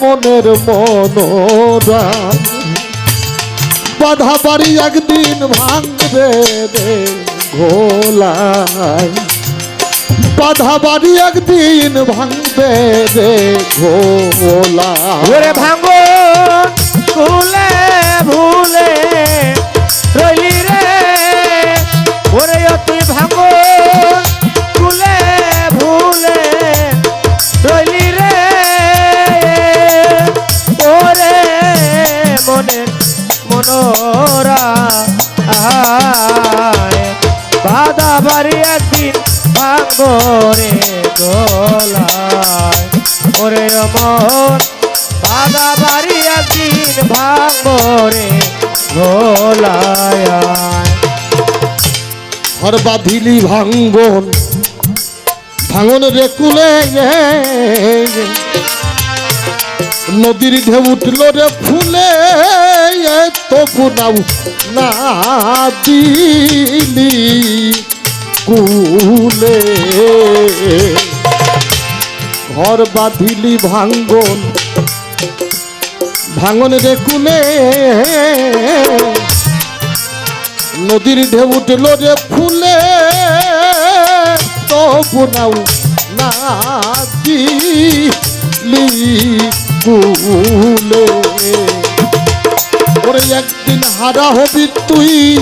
মনের মনোরা। বাধা বাড়ি একদিন ভাঙবে রে বাধা বাড়ি একদিন ভাঙবে রে ঘোলা ভাঙো, ভুলে ভুলে। অমর বাধা বাড়ি একদিন ভাঙ্গো রে গোলায় ঘর বাঁধিলি ভাঙ্গন ভাঙন রে কুলে নদীর ঢেউ উঠল রে ফুলে, তবু নাও না দিলি কুলে। ঘর বাঁধিলি ভাঙ্গন। ভাঙন রে কুলে। নদীর ঢেউ উঠল রে ফুলে। তবু নাও না দিলি কুলে। ওরে একদিন হারা হবি তুই,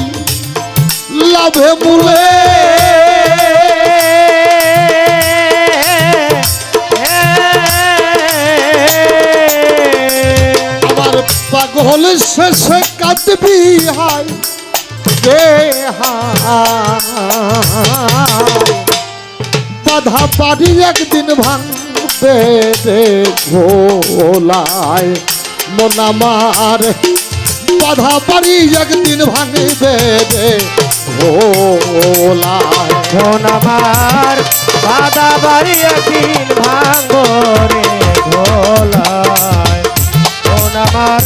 লাভে মুলে। পাগল শেষে কাঁদবি হায়, রে বাধা পারি একদিন ভাঙবে রে ঘোলায়, মন আমার। বাধা পারি একদিন ভাঙবে রে ঘোলায়। মন আমার, বাধা বাড়ি একদিন ভাঙ্গো রে গোলায় মন আমার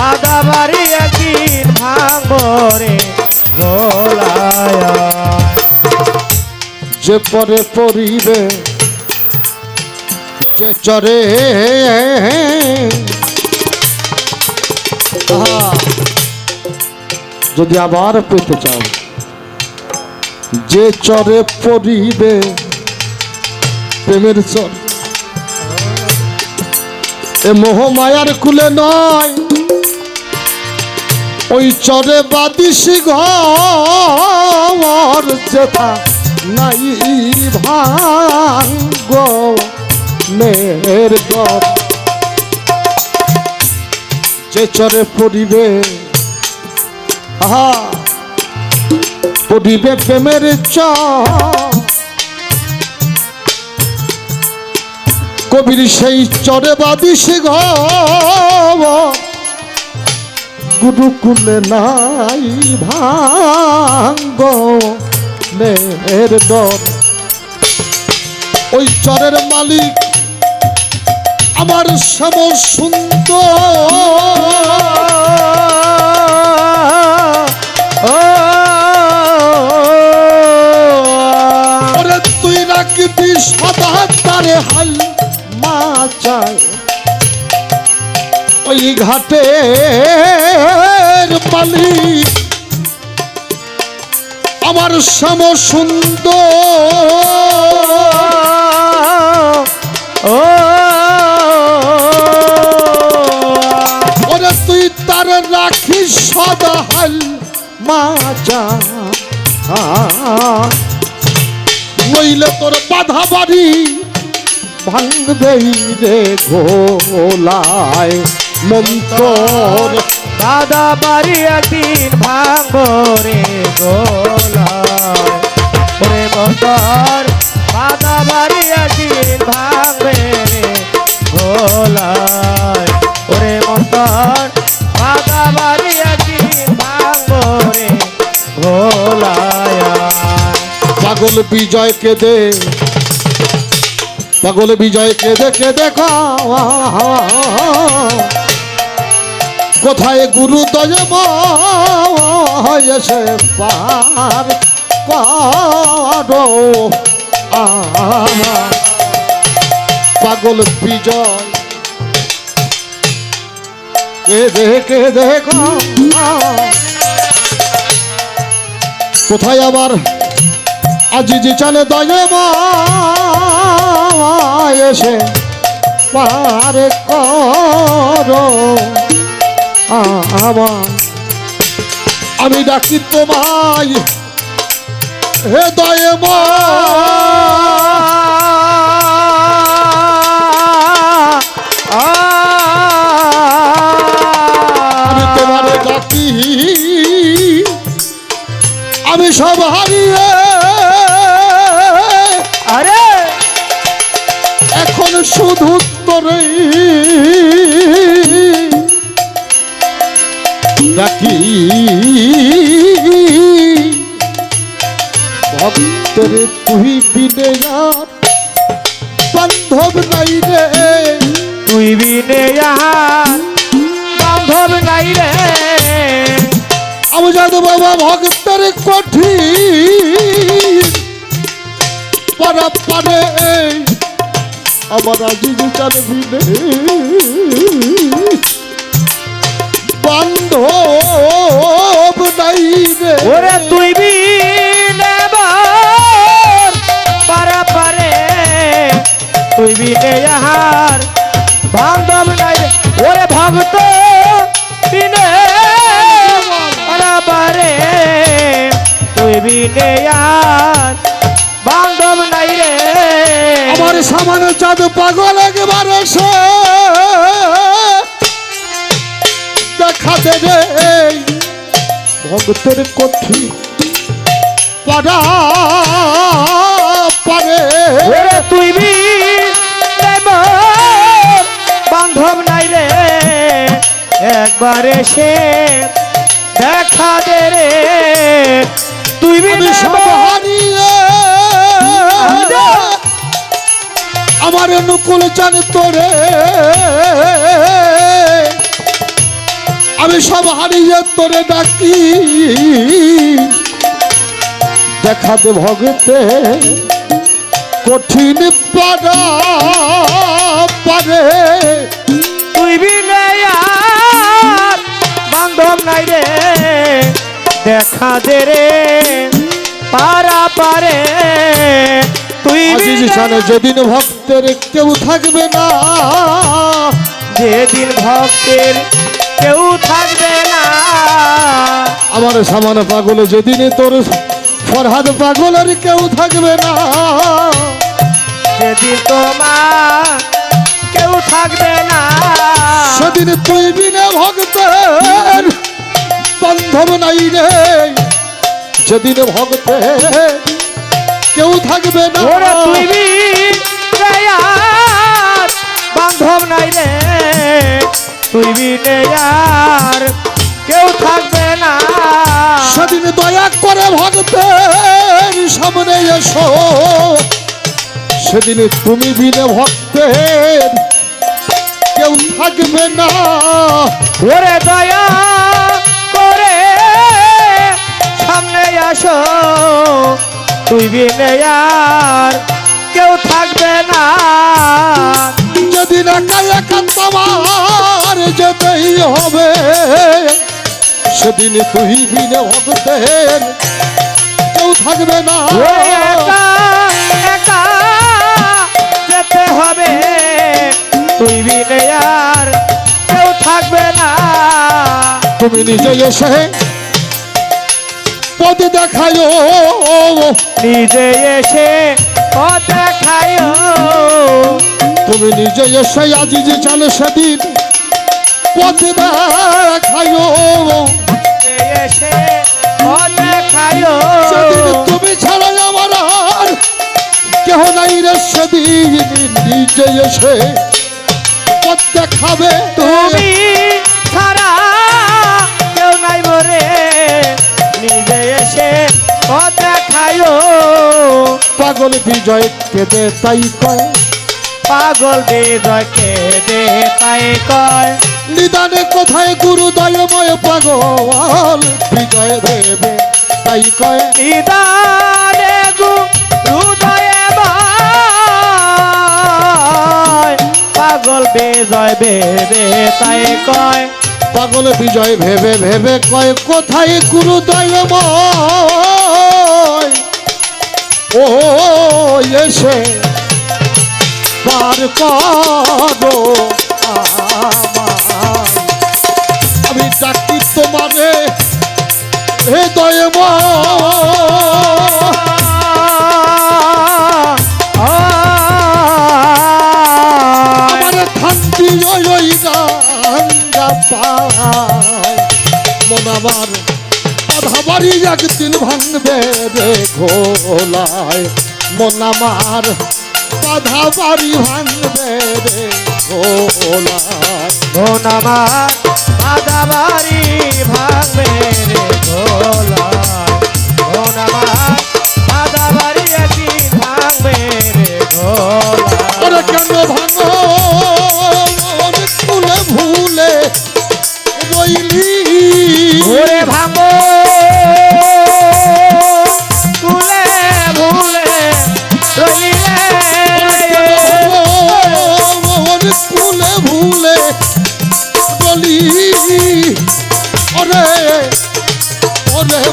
বাধা বাড়ি একদিন ভাঙ্গো রে গোলায় যে পরে পরিবে যে চরে যদি আবার পেতে চাও। যে চরে পরিবে প্রেমের চর। এ মোহ মায়ার কুলে নয়। ওই চরে বাদিসি ঘর যেথা নাই ভাঙ্গ মের গর যে চরে পড়িবে, আহা, পড়িবে প্রেমের চ কবির সেই চরে বাদিসি ঘর গুরুকুলে নাই ভাঙ্গ নের দর ওই চরের মালিক আমার শ্যাম সুন্দর। তুই রাখবি সদা তারে হাল মা চায় ওই ঘাটে মালিক। আমার শ্যাম সুন্দর। ওরে তুই তার রাখিস সদা হাল মাজা। নইলে তোর বাধা বাড়ি ভাঙবেই রে ঘোলায় মন্তর দাদা বাড়ি একদিন ভাঙ্গো রে গোলায় মন্তর দাদা বাড়ি একদিন ভাঙবে রে গোলায়। ওরে মন্তর দাদা বাড়ি একদিন ভাঙবো রে গোলায়। পাগল বিজয় কে দে পাগল বিজয় কে দেখা কোথায় গুরু দয় এসে পার করো আমার পাগল বিজয়। কে দেখে দেখ কোথায় আবার আজি যে চালে দয়ে এসে পার করো? আমার আমি ডাকি তোমায় হে দয়ে আমি তোমারে ডাকি আমি সব হারিয়ে আরে! এখন শুধু তোরে ডাকি ভক্তের তুই বিনে আর বান্ধব নাই রে। তুই বিনে বান্ধব নাই রে। আমি জানো বাবা ভক্তের কঠিন পারা পারে আমার আজি চাল বিনে। বান্ধব নাই রে। ওরে তুই বার পারে পারে। তুই বিনে আহার বান্ধব নাই রে। ওরে ভক্ত বিনে পারে পারে। তুই আহার বান্ধব নাই রে। আমার সামান্য চাঁদ পাগল একবারে সে। দেখা দেবে ভক্তের কঠি পাড়া পারে তুই বান্ধব নাই রে। একবার এসে দেখা দে রে। তুই হারিয়ে আমার অনুকূল চান তোরে। আমি সব হারিয়ে তোরে ডাকি। দেখা দে ভগতে কঠিন পারা পারে তুই বি বান্ধব নাই রে। দেখা দে রে পারা পারে তুই যেদিন ভক্তের কেউ থাকবে না যেদিন ভক্তের কেউ থাকবে না। আমার সামান্য পাগল যেদিন তোর ফরহাদ পাগলের কেউ থাকবে না। যেদিন তোমার কেউ থাকবে না। সেদিন তুই বিনে ভক্তের বান্ধব নাই রে। যেদিন ভক্তের কেউ থাকবে না। তুই আর বান্ধব নাই রে। তুই বি আর কেউ থাকবে না। সেদিন দয়া করে ভক্তের সামনে এসো। সেদিন তুমি বিনে ভক্তের কেউ থাকবে না। ওরে দয়া করে সামনে আসো। তুই বিনে আর কেউ থাকবে না। যেদিন একা একা তোমার হবে। সেদিন তুই বিনে ভক্তের কেউ থাকবে না। একা যেতে হবে। তুই বিনে আর কেউ থাকবে না। তুমি নিজে এসে পদ দেখায়। নিজে এসে পথ দেখায়। তুমি নিজে এসে আজি যে জানো সেদিন পদ দেখায় এসে পথ দেখায় তুমি ছাড়াই আমার আর কেহ নাই রে সেদিন নিজে এসে পদ দেখাবে। তুমি ছাড়া কেউ নাই মরে। নিজে এসে পথ দেখায় পাগল বিজয় কেঁদে তাই কয়। পাগল হৃদয়কে দে তাই কয়। নিদানে কোথায় গুরু দয়ময় পাগল বিজয় দেবে তাই কয় নিদানে গু হৃদয়ে পাগল বেজয় বেবে তাই কয়। পাগল বিজয় ভেবে ভেবে কয় কোথায় গুরু দয়ময় ও এসে বার করো। আমার আধাবাড়ি একদিন ভাঙবে রে ঘোলায়। মন আমার বাধা বাড়ি ভাঙবে রে ঘোলায়। মন আমার বাধা বাড়ি ভাঙবে রে গোলায় মন আমার বাধা বাড়ি একদিন ভাঙবে রে ওরে কেন ভাঙো? ভুলে রইলি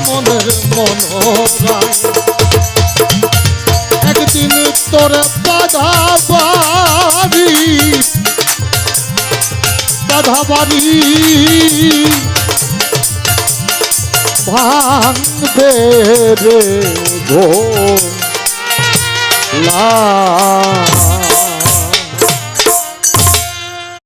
মনের মনোরায় একদিন তোর বাধা বাড়ি বাধা বাড়ি ভাঙবে রে গো। লা